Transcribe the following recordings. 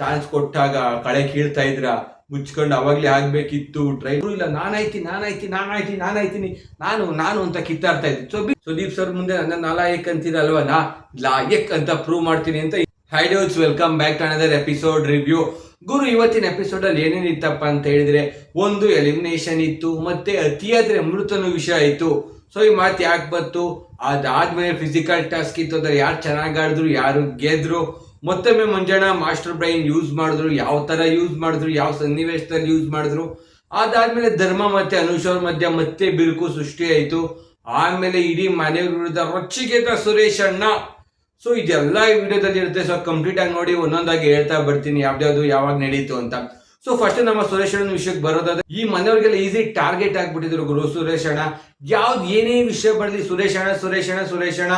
Chance ಕೊಟ್ಟಾಗ ಕಳೆ ಕೀಳ್ತಾ ಇದ್ರ, ಮುಚ್ಕೊಂಡು ಅವಾಗ್ಲೇ ಆಗ್ಬೇಕಿತ್ತು ಡ್ರೈವರ್ ಇಲ್ಲ ನಾನಾಯ್ತಿ ನಾನಾಯ್ತಿ ನಾನಾಯ್ತಿ, ನಾನಾಯ್ತೀನಿ, ನಾನು ನಾನು ಅಂತ ಕಿತ್ತಾಡ್ತಾ ಇದ್ದೀನಿ ಸೊ ಸುದೀಪ್ ಸರ್ ಮುಂದೆ ನನ್ನ ನಾಲಾಯಕ್ ಅಂತಿದಲ್ವ ನಾ ಲಾಯಕ್ ಅಂತ ಪ್ರೂವ್ ಮಾಡ್ತೀನಿ ಅಂತ hi high dose welcome back to another episode review ಗುರು, ಇವತ್ತಿನ ಎಪಿಸೋಡ್ ಅಲ್ಲಿ ಏನೇನು ಇತ್ತಪ್ಪ ಅಂತ ಹೇಳಿದ್ರೆ, ಒಂದು ಎಲಿಮಿನೇಷನ್ ಇತ್ತು, ಮತ್ತೆ ಅತಿಯಾದ್ರೆ ಅಮೃತನ ವಿಷಯ ಇತ್ತು. ಸೊ ಈ ಮಾತು ಯಾಕೆ ಬಂತು? ಅದಾದ್ಮೇಲೆ ಫಿಸಿಕಲ್ ಟಾಸ್ಕ್ ಇತ್ತು, ಅಂದ್ರೆ ಯಾರು ಚೆನ್ನಾಗಿ ಆಡಿದ್ರು, ಯಾರು ಗೆದ್ರು? ಮತ್ತೊಮ್ಮೆ ಮಂಜಣ್ಣ ಮಾಸ್ಟರ್ ಬ್ರೈನ್ ಯೂಸ್ ಮಾಡಿದ್ರು, ಯಾವ ತರ ಯೂಸ್ ಮಾಡಿದ್ರು, ಯಾವ ಸನ್ನಿವೇಶದಲ್ಲಿ ಯೂಸ್ ಮಾಡಿದ್ರು. ಅದಾದ್ಮೇಲೆ ಧರ್ಮ ಮತ್ತೆ ಅನುಷ್ ಅವ್ರ ಮಧ್ಯ ಮತ್ತೆ ಬಿರುಕು ಸೃಷ್ಟಿ ಆಯ್ತು. ಆಮೇಲೆ ಇಡೀ ಮನೆ ವಿರುದ್ಧ ರೊಚ್ಚಿಗೆದ್ದ ಸುರೇಶ್ ಅಣ್ಣ. ಸೊ ಇದೆಲ್ಲ ಈ ವಿಡಿಯೋದಲ್ಲಿ ಇರುತ್ತೆ. ಸೊ ಕಂಪ್ಲೀಟ್ ಆಗಿ ನೋಡಿ, ಒಂದೊಂದಾಗಿ ಹೇಳ್ತಾ ಬರ್ತೀನಿ. ಯಾವ್ದ್ಯಾವ್ದು ಯಾವಾಗ ನಡೀತು ಅಂತ. ಸೊ ಫಸ್ಟ್ ನಮ್ಮ ಸುರೇಶ್ ಅಣ್ಣನ ವಿಷಯಕ್ಕೆ ಬರೋದಾದ್ರೆ, ಈ ಮನೆಯವ್ರಿಗೆಲ್ಲ ಈಸಿ ಟಾರ್ಗೆಟ್ ಆಗ್ಬಿಟ್ಟಿದ್ರು ಗುರು ಸುರೇಶ್ ಅಣ್ಣ. ಯಾವ್ದು ಏನೇ ವಿಷಯ ಬರಲಿ, ಸುರೇಶ್ ಅಣ್ಣ ಸುರೇಶ್ ಅಣ್ಣ ಸುರೇಶ್ ಅಣ್ಣ.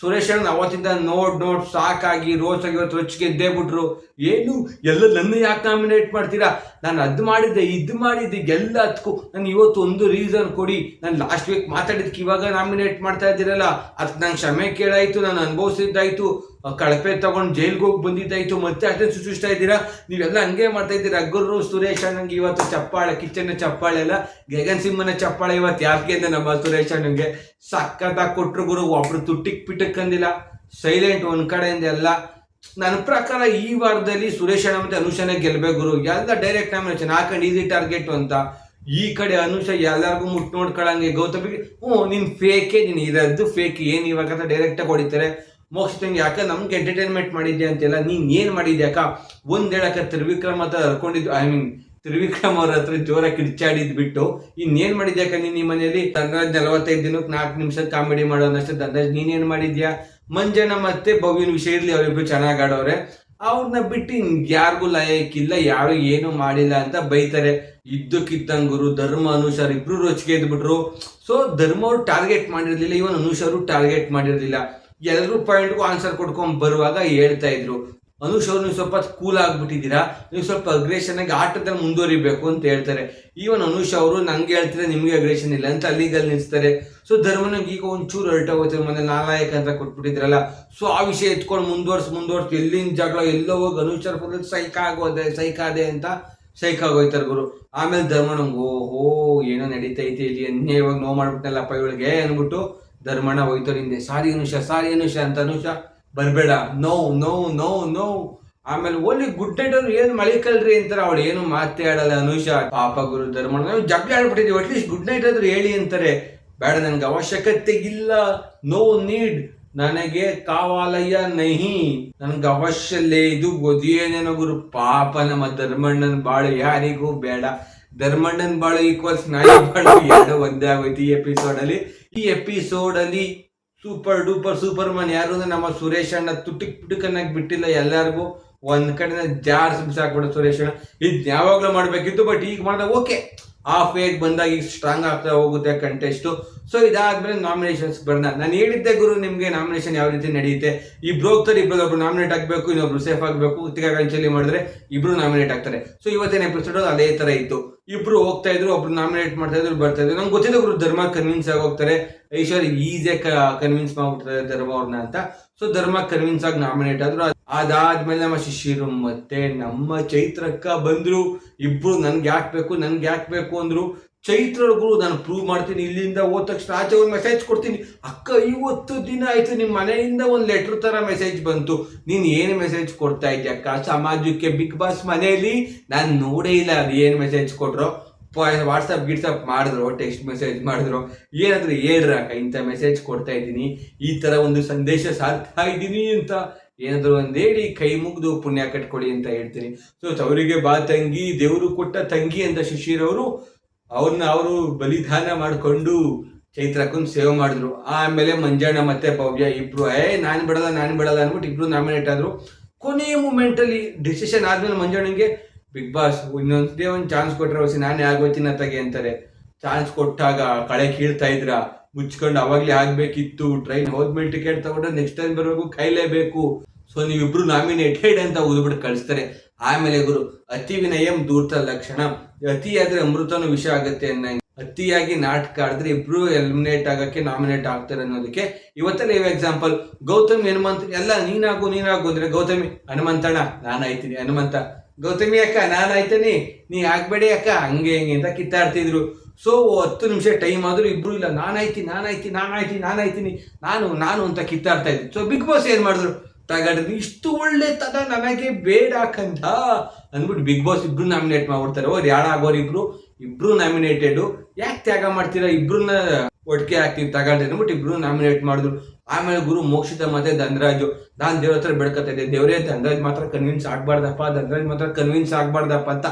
ಸುರೇಶ್ ಅವತ್ತಿಂದ ನೋಡ್ ನೋಡ್, ಸಾಕಾಗಿ ರೋಸ್ ಆಗಿ ಇವತ್ತು ರೊಚ್ಚಿಗೆ ಎದ್ದೇ ಬಿಟ್ರು. ಏನು, ಎಲ್ಲ ನನ್ನ ಯಾಕೆ ನಾಮಿನೇಟ್ ಮಾಡ್ತೀರಾ? ನಾನು ಅದು ಮಾಡಿದ್ದೆ, ಇದು ಮಾಡಿದ್ದೆ ಎಲ್ಲ ಅದಕ್ಕೂ ನಾನು ಇವತ್ತು ಒಂದು ರೀಸನ್ ಕೊಡಿ. ನಾನು ಲಾಸ್ಟ್ ವೀಕ್ ಮಾತಾಡಿದ್ಕೆ ಇವಾಗ ನಾಮಿನೇಟ್ ಮಾಡ್ತಾ ಇದ್ದೀರಲ್ಲ. ಅದಕ್ಕೆ ನಂಗೆ ಕ್ಷಮೆ ಕೇಳಾಯಿತು, ನಾನು ಅನುಭವಿಸಿದ್ದಾಯ್ತು. ಕಳಪೆ ತಗೊಂಡು ಜೈಲ್ಗೆ ಹೋಗಿ ಬಂದಿದ್ದಾಯ್ತು, ಮತ್ತೆ ಅಷ್ಟೇ ಸೂಚಿಸ್ತಾ ಇದ್ದೀರಾ? ನೀವೆಲ್ಲ ಹಂಗೆ ಮಾಡ್ತಾ ಇದ್ದೀರಾ? ಅಗ್ಗರು ಸುರೇಶ್, ನಂಗೆ ಇವತ್ತು ಚಪ್ಪಾಳೆ ಕಿಚನ್ ಚಪ್ಪಾಳೆ ಎಲ್ಲ ಗಗನ್ ಸಿಂಹನ ಚಪ್ಪಾಳೆ ಇವತ್ತು ಯಾಕೆ ಅಂದ್ರೆ ನಮ್ಮ ಸುರೇಶ ಅಣ್ಣಂಗೆ ಸಖತ್ತಾಗಿ ಕೊಟ್ಟರು ಗುರು, ಒಬ್ರು ತುಟ್ಟಿಕ್ ಪಿಟಕ್ ಅಂದಿಲ್ಲ, ಸೈಲೆಂಟ್ ಒಂದು ಕಡೆಯಿಂದ ಎಲ್ಲ. ನನ್ನ ಪ್ರಕಾರ ಈ ವಾರದಲ್ಲಿ ಸುರೇಶ ಮತ್ತೆ ಅನುಷನೇ ಗೆಲ್ಬೇಕು ಗುರು. ಎಲ್ಲ ಡೈರೆಕ್ಟ್ ನಾಮಿನೇಷನ್ ಹಾಕೊಂಡು ಈಸಿ ಟಾರ್ಗೆಟ್ ಅಂತ. ಈ ಕಡೆ ಅನುಷ ಎಲ್ಲರಿಗೂ ಮುಟ್ ನೋಡ್ಕೊಳಂಗೆ ಗೌತಮಿಗೆ ಹ್ಞೂ ನಿನ್ ಫೇಕೆ ನೀನ್ ಇರದ್ದು ಫೇಕ್ ಏನು ಇವಾಗ ಅಂತ ಡೈರೆಕ್ಟಾಗಿ ಹೊಡಿತಾರೆ? ಮೋಕ್ಷ ಯಾಕೆ ನಮ್ಗೆ ಎಂಟರ್ಟೈನ್ಮೆಂಟ್ ಮಾಡಿದ್ಯಾ ಅಂತೆಲ್ಲ, ನೀನ್ ಏನ್ ಮಾಡಿದ್ಯಾಕ ಒಂದ್ ಹೇಳಕ ತ್ರಿವಿಕ್ರಮ್ ಹತ್ರ ಹರ್ಕೊಂಡಿದ್ದು ಐ ಮೀನ್ ತ್ರಿವಿಕ್ರಮ್ ಅವ್ರ ಹತ್ರ ಜೋರಾಗಿ ಕಿರ್ಚಾಡಿದ್ ಬಿಟ್ಟು ಇನ್ನೇನ್ ಮಾಡಿದ್ಯಾಕ ನೀನ್ ಈ ಮನೆಯಲ್ಲಿ? ಅಂದಾಜ್ ನಲವತ್ತೈದು ದಿನಕ್ಕೆ ನಾಲ್ಕು ನಿಮಿಷ ಕಾಮಿಡಿ ಮಾಡೋನಷ್ಟೇ ಅಂದಾಜ್ ನೀನೇನ್ ಮಾಡಿದ್ಯಾ? ಮಂಜನ ಮತ್ತೆ ಭವ್ಯನ ವಿಷಯ ಇರ್ಲಿ, ಅವರಿಬ್ರು ಚೆನ್ನಾಗ್ ಆಡೋರೆ. ಅವ್ರನ್ನ ಬಿಟ್ಟು ಯಾರಿಗೂ ಲಯಕ್ಕಿಲ್ಲ ಯಾರು ಏನು ಮಾಡಿಲ್ಲ ಅಂತ ಬೈತಾರೆ. ಇದ್ದಕ್ಕಿದ್ದಂಗುರು ಧರ್ಮ ಅನುಸಾರ ಇಬ್ರು ರೊಚ್ಚಿಗೆ ಎದ್ಬಿಟ್ರು. ಸೊ ಧರ್ಮ ಅವ್ರು ಟಾರ್ಗೆಟ್ ಮಾಡಿರ್ಲಿಲ್ಲ ಇವನ್ ಅನುಷಾರು ಟಾರ್ಗೆಟ್ ಮಾಡಿರ್ಲಿಲ್ಲ. ಎಲ್ಲರೂ ಪಾಯಿಂಟ್ಗೂ ಆನ್ಸರ್ ಕೊಡ್ಕೊಂಡ್ ಬರುವಾಗ ಹೇಳ್ತಾ ಇದ್ರು. ಅನುಷ್ ಅವ್ರು ನೀವು ಸ್ವಲ್ಪ ಕೂಲ್ ಆಗ್ಬಿಟ್ಟಿದ್ದೀರಾ? ನೀವು ಸ್ವಲ್ಪ ಅಗ್ರೇಷನ್ ಆಗಿ ಆಟದಲ್ಲಿ ಮುಂದುವರಿಬೇಕು ಅಂತ ಹೇಳ್ತಾರೆ. ಈವನ್ ಅನುಷ್ ಅವರು ನಂಗೆ ಹೇಳ್ತಾರೆ ನಿಮಗೆ ಅಗ್ರೇಷನ್ ಇಲ್ಲ ಅಂತ ಅಲ್ಲಿಗಲ್ಲಿ ನಿಲ್ಲಿಸ್ತಾರೆ ಸೊ ಧರ್ಮನಿಗೆ ಈಗ ಒಂಚೂರು ಹೊರಟೋಗುತ್ತೆ ಮೊನ್ನೆ ನಾಲಾಯಕ ಅಂತ ಕೊಟ್ಬಿಟ್ಟಿದ್ರಲ್ಲ. ಸೊ ಆ ವಿಷಯ ಎತ್ಕೊಂಡು ಮುಂದುವರ್ಸ್ ಮುಂದುವರ್ಸ್ ಎಲ್ಲಿನ ಜಗಳ, ಎಲ್ಲೋ ಹೋಗಿ ಅನುಷ್ ಫುಲ್ ಸೈಕ ಆಗೋದೆ ಆದೆ ಅಂತ ಸೈಕ್ ಆಗೋಯ್ತಾರೆ ಗುರು. ಆಮೇಲೆ ಧರ್ಮಣ್ಣ ಓಹೋ, ಏನೋ ನಡೀತೈತೆ ಇಲ್ಲಿ ಅನ್ನೇ ಇವಾಗ ನೋವು ಮಾಡ್ಬಿಟ್ಟಲ್ಲಪ್ಪ ಇವಳಿಗೆ ಅಂದ್ಬಿಟ್ಟು ಧರ್ಮಣ್ಣ ಹೋಯ್ತಾರೆ ಹಿಂದೆ ಸಾರಿ ಅನುಷ ಸಾರಿ ಅನುಷ ಅಂತ ಅನುಷ. ಬರಬೇಡ. No no no no. ಆಮೇಲೆ ಓಲಿ ಗುಡ್ ನೈಟ್ ಅಂದ್ರೆ ಏನು ಮಳಿಕಲ್ರಿ ಅಂತಾರೆ ಅವಳು. ಏನು ಮಾತೇ ಆಡಲ್ಲ ಅನುಷ. ಪಾಪ ಗುರು ಧರ್ಮಣ ನಾವು ಜಗಳ ಆಡ್ಬಿಟ್ಟಿದೀವಿ. ಅಟ್ಲೀಸ್ಟ್ ಗುಡ್ ನೈಟ್ ಆದ್ರೂ ಹೇಳಿ ಅಂತಾರೆ. ಬೇಡ, ನನಗೆ ಅವಶ್ಯಕತೆ ಇಲ್ಲ. ನೋ ನೀಡ್ ನನಗೆ ಕಾವಾಲಯ್ಯ ನಹಿ. ನನ್ಗೆ ಅವಶ್ಯ ಇದು ಗೊದಿಯೇನೇನೋ ಗುರು. ಪಾಪ ನಮ್ಮ ಧರ್ಮಣ್ಣನ ಬಾಳು ಯಾರಿಗೂ ಬೇಡ. ಧರ್ಮಣ್ಣನ್ ಬಾಳು ಈಕ್ವಲ್ಸ್ ನಾಯಿ ಬಾಳು ಎರಡು ಒಂದೇ ಆಗೋಯ್ತು ಈ ಎಪಿಸೋಡ್ ಅಲ್ಲಿ. ಈ ಎಪಿಸೋಡ್ ಅಲ್ಲಿ ಸೂಪರ್ ಡೂಪರ್ ಸೂಪರ್ ಮನ್ ಯಾರು ನಮ್ಮ ಸುರೇಶ್ ಅಣ್ಣ ತುಟಿಕ್ ಪುಟುಕನ್ನಾಗಿ ಬಿಟ್ಟಿಲ್ಲ ಎಲ್ಲಾರ್ಗು. ಒಂದ್ ಕಡೆ ಜಾರ್ ಬಿಸಾಕ್ಬಿಡು ಸುರೇಶ್ ಅಣ್ಣ. ಇದ್ ಯಾವಾಗ್ಲೂ ಮಾಡ್ಬೇಕಿತ್ತು ಬಟ್ ಈಗ ಮಾಡ್ದಾಗ ಓಕೆ ಆ ಫೇಕ್ ಬಂದಾಗ ಈಗ ಸ್ಟ್ರಾಂಗ್ ಆಗ್ತಾ ಹೋಗುತ್ತೆ ಕಂಟೆಸ್ಟು ಸೊ ಇದಾದ್ಮೇಲೆ ನಾಮಿನೇಷನ್ಸ್ ಬರ್ದ ನಾನು ಹೇಳಿದ್ದೆ ಗುರು, ನಿಮಗೆ ನಾಮಿನೇಷನ್ ಯಾವ ರೀತಿ ನಡೆಯುತ್ತೆ? ಇಬ್ರು ಹೋಗ್ತಾರೆ ಇಬ್ಬರು ಒಬ್ರು ನಾಮಿನೇಟ್ ಆಗಬೇಕು, ಇನ್ನೊಬ್ರು ಸೇಫ್ ಆಗಬೇಕು. ಆಗ್ಬೇಕು ಕಂಚಲ್ಲಿ ಮಾಡಿದ್ರೆ ಇಬ್ರು ನಾಮಿನೇಟ್ ಆಗ್ತಾರೆ. ಸೊ ಇವತ್ತಿನ ಎಪಿಸೋಡ್ ಅದೇ ತರ ಇತ್ತು. ಇಬ್ರು ಹೋಗ್ತಾ ಇದ್ರು, ಒಬ್ರು ನಾಮಿನೇಟ್ ಮಾಡ್ತಾ ಇದ್ರು, ಬರ್ತಾ ಇದ್ರು. ನಂಗೆ ಗೊತ್ತಿದೆ ಗುರು, ಧರ್ಮ ಕನ್ವಿನ್ಸ್ ಆಗಿ ಹೋಗ್ತಾರೆ. ಈಶ್ವರ್ ಈಸಿಯಾಗಿ ಕನ್ವಿನ್ಸ್ ಮಾಡ್ಬಿಡ್ತಾರೆ ಧರ್ಮ ಅವ್ರನ್ನ ಅಂತ. ಸೊ ಧರ್ಮ ಕನ್ವಿನ್ಸ್ ಆಗಿ ನಾಮಿನೇಟ್ ಆದ್ರು. ಅದಾದ್ಮೇಲೆ ನಮ್ಮ ಶಿಶಿರು ಮತ್ತೆ ನಮ್ಮ ಚೈತ್ರಕ್ಕ ಬಂದ್ರು, ಇಬ್ರು ನನ್ಗೆ ಯಾಕೆ ಬೇಕು, ನನ್ಗೆ ಯಾಕೆ ಬೇಕು ಅಂದ್ರು ಚೈತ್ರಗೂ ನಾನು ಪ್ರೂವ್ ಮಾಡ್ತೀನಿ, ಇಲ್ಲಿಂದ ಹೋದ ತಕ್ಷಣ ಆಚೆ ಒಂದು ಮೆಸೇಜ್ ಕೊಡ್ತೀನಿ. ಅಕ್ಕ, ಇವತ್ತು ದಿನ ಆಯ್ತು ನಿಮ್ಮ ಮನೆಯಿಂದ ಒಂದು ಲೆಟರ್ ತರ ಮೆಸೇಜ್ ಬಂತು. ನೀನು ಏನು ಮೆಸೇಜ್ ಕೊಡ್ತಾ ಇದ್ದೀಯ ಅಕ್ಕ? ಸಮಾಜಕ್ಕೆ ಬಿಗ್ ಬಾಸ್ ಮನೆಯಲ್ಲಿ ನಾನು ನೋಡೇ ಇಲ್ಲ, ಅದು ಏನು ಮೆಸೇಜ್ ಕೊಟ್ರು. ವಾಟ್ಸಪ್ ಗಿಟ್ಸಪ್ ಮಾಡಿದ್ರು ಟೆಕ್ಸ್ಟ್ ಮೆಸೇಜ್ ಮಾಡಿದ್ರು. ಏನಂದ್ರೆ ಹೇಳ್ರ ಅಕ್ಕ ಇಂಥ ಮೆಸೇಜ್ ಕೊಡ್ತಾ ಇದ್ದೀನಿ, ಈ ತರ ಒಂದು ಸಂದೇಶ ಸಾರ್ತಾ ಇದ್ದೀನಿ ಅಂತ. ಏನಾದ್ರು ಒಂದು ಹೇಳಿ, ಕೈ ಮುಗಿದು ಪುಣ್ಯ ಕಟ್ಕೊಳ್ಳಿ ಅಂತ ಹೇಳ್ತೀನಿ. ಸೊ ತವರಿಗೆ ಬಾ ತಂಗಿ, ದೇವರು ಕೊಟ್ಟ ತಂಗಿ ಅಂತ ಶಿಶಿರವರು ಅವ್ರನ್ನ ಅವರು ಬಲಿದಾನ ಮಾಡಿಕೊಂಡು ಚೈತ್ರಕ್ಕೊಂದು ಸೇವೆ ಮಾಡಿದ್ರು. ಆಮೇಲೆ ಮಂಜಣ್ಣ ಮತ್ತೆ ಭವ್ಯ ಇಬ್ರು, ಏ, ನಾನು ಬಿಡಲ್ಲ ನಾನು ಬಿಡಲ್ಲ ಅಂದ್ಬಿಟ್ಟು ಇಬ್ರು ನಾಮಿನೇಟ್ ಆದರು ಕೊನೆ ಮೂಮೆಂಟಲ್ಲಿ ಡಿಸಿಷನ್ ಆದ್ಮೇಲೆ ಮಂಜಣ್ಣಂಗೆ ಬಿಗ್ ಬಾಸ್ ಇನ್ನೊಂದೇ ಒಂದು ಚಾನ್ಸ್ ಕೊಟ್ಟರೆ ಹೊಸಿ ನಾನೇ ಯಾಗೋಯ್ತೀನಿ ತಗೆ ಅಂತಾರೆ. ಚಾನ್ಸ್ ಕೊಟ್ಟಾಗ ಕಳೆ ಕೀಳ್ತಾ ಇದ್ರ? ಮುಚ್ಕೊಂಡು ಅವಾಗ್ಲೇ ಆಗ್ಬೇಕಿತ್ತು. ಟ್ರೈನ್ ಹೋದ್ಮೇಲೆ ಟಿಕೆಟ್ ತಗೊಂಡ್ರೆ ನೆಕ್ಸ್ಟ್ ಟೈಮ್ ಬರೋಕು ಕಾಯ್ಲೇಬೇಕು ಸೊ ನೀವಿಬ್ರು ನಾಮಿನೇಟೆಡ್ ಅಂತ ಓದ್ಬಿಟ್ಟು ಕಳಿಸ್ತಾರೆ. ಆಮೇಲೆ ಗುರು, ಅತಿ ವಿನಯಂ ದೂರ್ತ ಲಕ್ಷಣ. ಅತಿಯಾದ್ರೆ ಅಮೃತನು ವಿಷ ಆಗುತ್ತೆ ಅನ್ನಂಗೆ. ಅತಿಯಾಗಿ ನಾಟಕ ಆಡಿದ್ರೆ ಇಬ್ರು ಎಲಿಮಿನೇಟ್ ಆಗಕ್ಕೆ ನಾಮಿನೇಟ್ ಆಗ್ತಾರೆ ಅನ್ನೋದಕ್ಕೆ. ಇವತ್ತೇ ಲೈವ್ ಎಕ್ಸಾಂಪಲ್ ಗೌತಮಿ, ಹನುಮಂತ, ಎಲ್ಲ ನೀನಾಗು ನೀನಾಗು ಅಂದ್ರೆ ಗೌತಮಿ, ಹನುಮಂತಣ್ಣ, ನಾನು ಆಯ್ತೀನಿ, ಹನುಮಂತ. ಗೌತಮಿ ಅಕ್ಕ, ನಾನು ಆಯ್ತೀನಿ, ನೀ ಆಗ್ಬೇಡಿ ಅಕ್ಕ, ಹಂಗೆ ಹಿಂಗೆ ಅಂತ ಕಿತ್ತಾಡ್ತಿದ್ರು. ಸೊ ಹತ್ತು ನಿಮಿಷ ಟೈಮ್ ಆದ್ರೂ ಇಬ್ರು ಇಲ್ಲ ನಾನಾಯ್ತೀನಿ ನಾನಾಯ್ತೀನಿ ನಾನಾಯ್ತೀನಿ ನಾನಾಯ್ತೀನಿ ನಾನು ನಾನು ಅಂತ ಕಿತ್ತಾಡ್ತಾ ಇದ್ದೀನಿ ಸೊ ಬಿಗ್ ಬಾಸ್ ಏನ್ ಮಾಡಿದ್ರು? ತಗಡ್ರಿ, ಇಷ್ಟು ಒಳ್ಳೆ ತನ ನನಗೆ ಬೇಡ ಕಂದ ಅಂದ್ಬಿಟ್ಟು ಬಿಗ್ ಬಾಸ್ ಇಬ್ರು ನಾಮಿನೇಟ್ ಮಾಡ್ಬಿಡ್ತಾರೆ. ಓ ಯಾರಾಗೋರು ಇಬ್ರು? ಇಬ್ರು ನಾಮಿನೇಟೆಡ್ ಯಾಕೆ ತ್ಯಾಗ ಮಾಡ್ತೀರಾ? ಇಬ್ರನ್ನ ಒಟ್ಟಿಗೆ ಹಾಕ್ತೀವಿ ತಗಡ್ರಿ ಅಂದ್ಬಿಟ್ಟು ಇಬ್ರು ನಾಮಿನೇಟ್ ಮಾಡಿದ್ರು. ಆಮೇಲೆ ಗುರು ಮೋಕ್ಷಿತ ಮತ್ತೆ ಧನರಾಜು. ನಾನ್ ದೇವ್ರ ಹತ್ರ ಬೆಳ್ಕೊತಾ ದೇವ್ರೇ, ಧನರಾಜ್ ಮಾತ್ರ ಕನ್ವಿನ್ಸ್ ಆಗ್ಬಾರ್ದಪ್ಪ, ಧನರಾಜ್ ಮಾತ್ರ ಕನ್ವಿನ್ಸ್ ಆಗ್ಬಾರ್ದಪ್ಪ ಅಂತ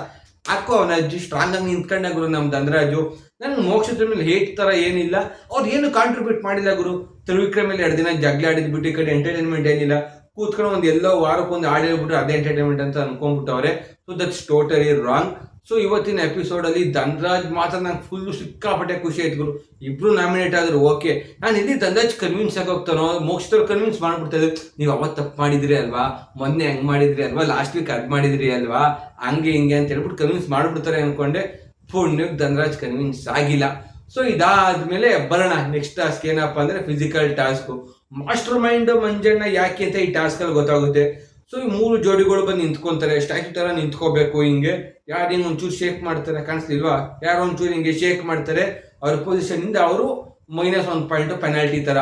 ಹಾಕೋ ಅವನ ಸ್ಟ್ರಾಂಗ್ ಆಗಿ ನಿಂತ್ಕೊಂಡ ಗುರು ನಮ್ ಧನರಾಜು. ನನ್ ಮೋಕ್ಷದ ಮೇಲೆ ಹೇಟ್ ತರ ಏನಿಲ್ಲ. ಅವ್ರು ಏನು ಕಾಂಟ್ರಿಬ್ಯೂಟ್ ಮಾಡಿಲ್ಲ ಗುರು? ತ್ರಿವಿಕ್ರಮ್ ಮೇಲೆ ಎರಡು ದಿನ ಜಗಳ ಆಡಿದ್ಬಿಟ್ಟು ಈ ಕಡೆ ಎಂಟರ್ಟೈನ್ಮೆಂಟ್ ಏನಿಲ್ಲ. ಕೂತ್ಕೊಂಡು ಒಂದು ಎಲ್ಲೋ ವಾರಕ್ಕೊಂದು ಹಾಡು ಹೇಳ್ಬಿಟ್ರೆ ಅದೇ ಎಂಟರ್ಟೈನ್ಮೆಂಟ್ ಅಂತ ಅನ್ಕೊಂಡ್ಬಿಟ್ಟವ್ರೆ. So that's totally wrong so ಇವತ್ತಿನ ಎಪಿಸೋಡ್ ಅಲ್ಲಿ ಧನರಾಜ್ ಮಾತ್ರ ನಂಗೆ ಫುಲ್ ಸಿಕ್ಕಾಪಟ್ಟೆ ಖುಷಿ ಆಯ್ತು ಗುರು. ಇಬ್ರು ನಾಮಿನೇಟ್ ಆದ್ರು ಓಕೆ ನಾನು ಇಲ್ಲಿ ಧನ್ರಾಜ್ ಕನ್ವಿನ್ಸ್ ಆಗೋಗ್ತಾನೋ ಮೋಕ್ಷದವ್ರು ಕನ್ವಿನ್ಸ್ ಮಾಡ್ಬಿಡ್ತಾ ಇದ್ರು. ನೀವು ಅವತ್ತು ತಪ್ಪು ಮಾಡಿದ್ರಿ ಅಲ್ವಾ? ಮೊನ್ನೆ ಹೆಂಗ್ ಮಾಡಿದ್ರಿ ಅಲ್ವಾ? ಲಾಸ್ಟ್ ವೀಕ್ ಅದು ಮಾಡಿದ್ರಿ ಅಲ್ವಾ? ಹಂಗೆ ಹಿಂಗೆ ಅಂತ ಹೇಳ್ಬಿಟ್ಟು ಕನ್ವಿನ್ಸ್ ಮಾಡ್ಬಿಡ್ತಾರೆ ಅನ್ಕೊಂಡೆ. ಪುಣ್ಯಕ್ಕೆ ಧನ್ರಾಜ್ ಕನ್ವಿನ್ಸ್ ಆಗಿಲ್ಲ. ಸೊ ಇದಾದ್ಮೇಲೆ ಬರೋಣ. ನೆಕ್ಸ್ಟ್ ಟಾಸ್ಕ್ ಏನಪ್ಪಾ ಅಂದ್ರೆ physical task mastermind Manjanna ಯಾಕೆ ಅಂತ ಈ ಟಾಸ್ಕ್ ಅಲ್ಲಿ ಗೊತ್ತಾಗುತ್ತೆ. ಸೊ ಈ ಮೂರು ಜೋಡಿಗಳು ಬಂದು ನಿಂತ್ಕೊಂತಾರೆ. ಸ್ಟ್ಯಾಚು ತರ ನಿಂತ್ಕೋಬೇಕು ಹಿಂಗೆ. ಯಾರು ಹಿಂಗೆ ಒಂಚೂರು ಶೇಕ್ ಮಾಡ್ತಾರೆ ಕಾಣಿಸ್ತಿಲ್ವಾ ಯಾರು ಒಂಚೂರು ಹಿಂಗೆ ಶೇಕ್ ಮಾಡ್ತಾರೆ? ಅವ್ರ ಪೊಸಿಷನ್ ಇಂದ ಅವರು ಮೈನಸ್ ಒನ್ ಪಾಯಿಂಟ್ ಪೆನಾಲ್ಟಿ ತರ.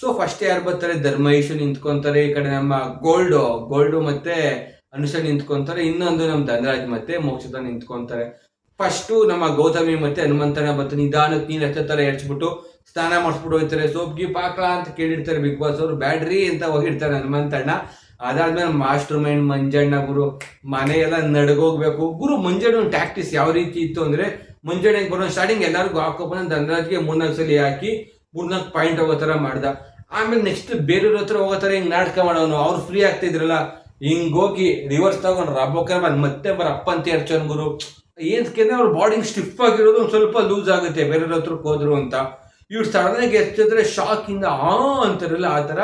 ಸೊ ಫಸ್ಟ್ ಯಾರು ಬರ್ತಾರೆ? ಧರ್ಮೇಶ್ ನಿಂತ್ಕೊಂತಾರೆ. ಈ ಕಡೆ ನಮ್ಮ ಗೋಲ್ಡ್ ಗೋಲ್ಡ್ ಮತ್ತೆ ಅನುಷ ನಿಂತ್ಕೊಂತಾರೆ. ಇನ್ನೊಂದು ನಮ್ಮ ಧನರಾಜ್ ಮತ್ತೆ ಮೋಕ್ಷದ ನಿಂತ್ಕೊಂತಾರೆ. ಫಸ್ಟು ನಮ್ಮ ಗೌತಮಿ ಮತ್ತೆ ಹನುಮಂತನ ಬಂತು ನಿಧಾನಕ್ಕೆ ನೀರು ಹಚ್ಚೋ ಥರ ಎಡ್ಸ್ಬಿಟ್ಟು ಸ್ನಾನ ಮಾಡಿಸ್ಬಿಟ್ಟು ಹೋಗ್ತಾರೆ ಸೋಪ್ ಗೀಪ್ ಅಂತ ಕೇಳಿರ್ತಾರೆ ಬಿಗ್ ಬಾಸ್ ಅವರು. ಬ್ಯಾಡ್ರಿ ಅಂತ ಹೋಗಿರ್ತಾರೆ ಹನುಮಂತಣ್ಣ ಅದಾದ್ಮೇಲೆ ಮಾಸ್ಟರ್ ಮೈಂಡ್ ಮಂಜಣ್ಣ ಗುರು, ಮನೆಯೆಲ್ಲ ನಡ್ಗೋಗ್ಬೇಕು. ಗುರು ಮಂಜಣ್ಣ ಟ್ಯಾಕ್ಟಿಸ್ ಯಾವ ರೀತಿ ಇತ್ತು ಅಂದ್ರೆ ಮುಂಜಾನೆ ಬರೋ ಸ್ಟಾರ್ಟಿಂಗ್ ಎಲ್ಲರಿಗೂ ಹಾಕೋಬಂದು ಅಂದಾಜಿಗೆ ಮೂರ್ನಾಲ್ಕು ಸಲ ಹಾಕಿ ಮೂರ್ನಾಲ್ಕು ಪಾಯಿಂಟ್ ಹೋಗೋ ಥರ ಮಾಡ್ದ. ಆಮೇಲೆ ನೆಕ್ಸ್ಟ್ ಬೇರೆಯವ್ರ ಹತ್ರ ಹೋಗೋ ಥರ ಹಿಂಗ್ ನಾಟಕ ಮಾಡೋನು. ಅವ್ರು ಫ್ರೀ ಆಗ್ತಿದ್ರಲ್ಲ ಹಿಂಗೆ ಹೋಗಿ ರಿವರ್ಸ್ ತಗೊಂಡು ರಬ್ಬಕ್ಕೆ ಬಂದು ಮತ್ತೆ ಬರ ಅಪ್ಪ ಅಂತ ಹೇಳ್ಚನ್ ಗುರು. ಏನಕ್ಕೆ ಅವ್ರ ಬಾಡಿ ಸ್ಟಿಫ್ ಆಗಿರೋದು ಒಂದು ಸ್ವಲ್ಪ ಲೂಸ್ ಆಗುತ್ತೆ. ಬೇರೆಯವ್ರ ಹತ್ರಕ್ಕೆ ಹೋದ್ರು ಅಂತ. ಇವ್ರು ಸಡನ್ ಆಗಿ ಎತ್ತಿದ್ರೆ ಶಾಕ್ ಇಂದ, ಆ ಅಂತಾರಲ್ಲ, ಆ ತರ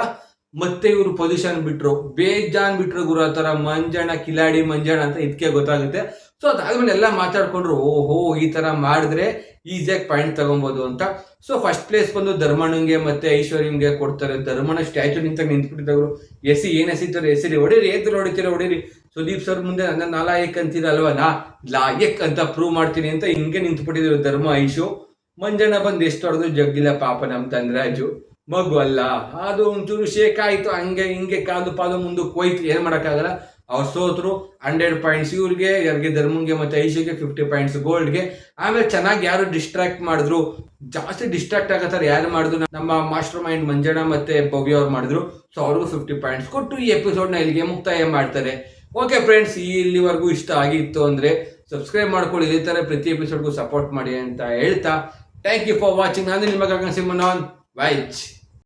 ಮತ್ತೆ ಇವ್ರು ಪೊಸಿಷನ್ ಬಿಟ್ರು. ಬೇಜಾನ್ ಬಿಟ್ರು ಗುರು, ಆ ತರ ಮಂಜಣ್ಣ, ಕಿಲಾಡಿ ಮಂಜಣ್ಣ ಅಂತ ಇದಕ್ಕೆ ಗೊತ್ತಾಗುತ್ತೆ. ಸೊ ಅದಾದ್ಮೇಲೆ ಎಲ್ಲ ಮಾತಾಡ್ಕೊಂಡ್ರು, ಓಹೋ, ಈ ತರ ಮಾಡಿದ್ರೆ ಈಸಿಯಾಗಿ ಪಾಯಿಂಟ್ ತಗೊಬೋದು ಅಂತ. ಸೊ ಫಸ್ಟ್ ಪ್ಲೇಸ್ ಬಂದು ಧರ್ಮಣ್ಣಂಗೆ ಮತ್ತೆ ಐಶ್ವರ್ಯಂಗೆ ಕೊಡ್ತಾರೆ. ಧರ್ಮಣ್ಣ ಸ್ಟ್ಯಾಚು ನಿಂತ ನಿಂತ್ಬಿಟ್ಟಿದ್ದವರು ಎಸಿ, ಏನ್ ಎಸಿತಾರೆ ಎಸಿರಿ, ಹೊಡೀರಿ ಎದ್ರು ಹೊಡಿತೀರ, ಹೊಡೀರಿ. ಸುದೀಪ್ ಸರ್ ಮುಂದೆ ನನ್ನ ನಾಲಾಯಕ್ ಅಂತೀರ ಅಲ್ವಾ ನಾ ಲಾಯಕ್ ಅಂತ ಪ್ರೂವ್ ಮಾಡ್ತೀನಿ ಅಂತ ಹಿಂಗೆ ನಿಂತ್ಬಿಟ್ಟಿದ್ರು ಧರ್ಮ ಐಶು. ಮಂಜಣ್ಣ ಬಂದು ಎಷ್ಟು ಹೊಡೆದು ಜಗ್ಗಿಲ್ಲ ಪಾಪ ನಮ್ ತಂದ್ರಾಜು ಮಗು ಅಲ್ಲ, ಅದು ಒಂಚೂರು ಶೇಕ್ ಆಯ್ತು, ಹಂಗೆ ಹಿಂಗೆ ಕಾಲು ಪಾದು ಮುಂದಕ್ಕೆ ಹೋಯ್ತು ಏನ್ ಮಾಡಕ್ಕಾಗಲ್ಲ. ಅವ್ರು ಸೋತ್ರು ಹಂಡ್ರೆಡ್ ಪಾಯಿಂಟ್ಸ್ ಇವ್ರಿಗೆ, ಯಾರಿಗೆ ಧರ್ಮಂಗೆ ಮತ್ತೆ ಐಶಿಗೆ ಫಿಫ್ಟಿ ಪಾಯಿಂಟ್ಸ್ ಗೋಲ್ಡ್ಗೆ ಆಮೇಲೆ ಚೆನ್ನಾಗಿ ಯಾರು ಡಿಸ್ಟ್ರಾಕ್ಟ್ ಮಾಡಿದ್ರು, ಜಾಸ್ತಿ ಡಿಸ್ಟ್ರಾಕ್ಟ್ ಆಗತ್ತಾರೆ ಯಾರು ಮಾಡಿದ್ರು? ನಮ್ಮ ಮಾಸ್ಟರ್ ಮೈಂಡ್ ಮಂಜಣ್ಣ ಮತ್ತೆ ಭವ್ಯ ಅವ್ರು ಮಾಡಿದ್ರು. ಸೊ ಅವ್ರಿಗೂ ಫಿಫ್ಟಿ ಪಾಯಿಂಟ್ಸ್ ಕೊಟ್ಟು ಈ ಎಪಿಸೋಡ್ನ ಇಲ್ಲಿಗೆ ಮುಕ್ತಾಯ ಮಾಡ್ತಾರೆ. ಓಕೆ ಫ್ರೆಂಡ್ಸ್ ಇಲ್ಲಿವರೆಗೂ ಇಷ್ಟ ಆಗಿತ್ತು ಅಂದ್ರೆ ಸಬ್ಸ್ಕ್ರೈಬ್ ಮಾಡ್ಕೊಳ್ಳಿ, ಇದೇ ತರ ಪ್ರತಿ ಎಪಿಸೋಡ್ಗೂ ಸಪೋರ್ಟ್ ಮಾಡಿ ಅಂತ ಹೇಳ್ತಾ Thank you for watching. Nandini magagang si Manon. Bye.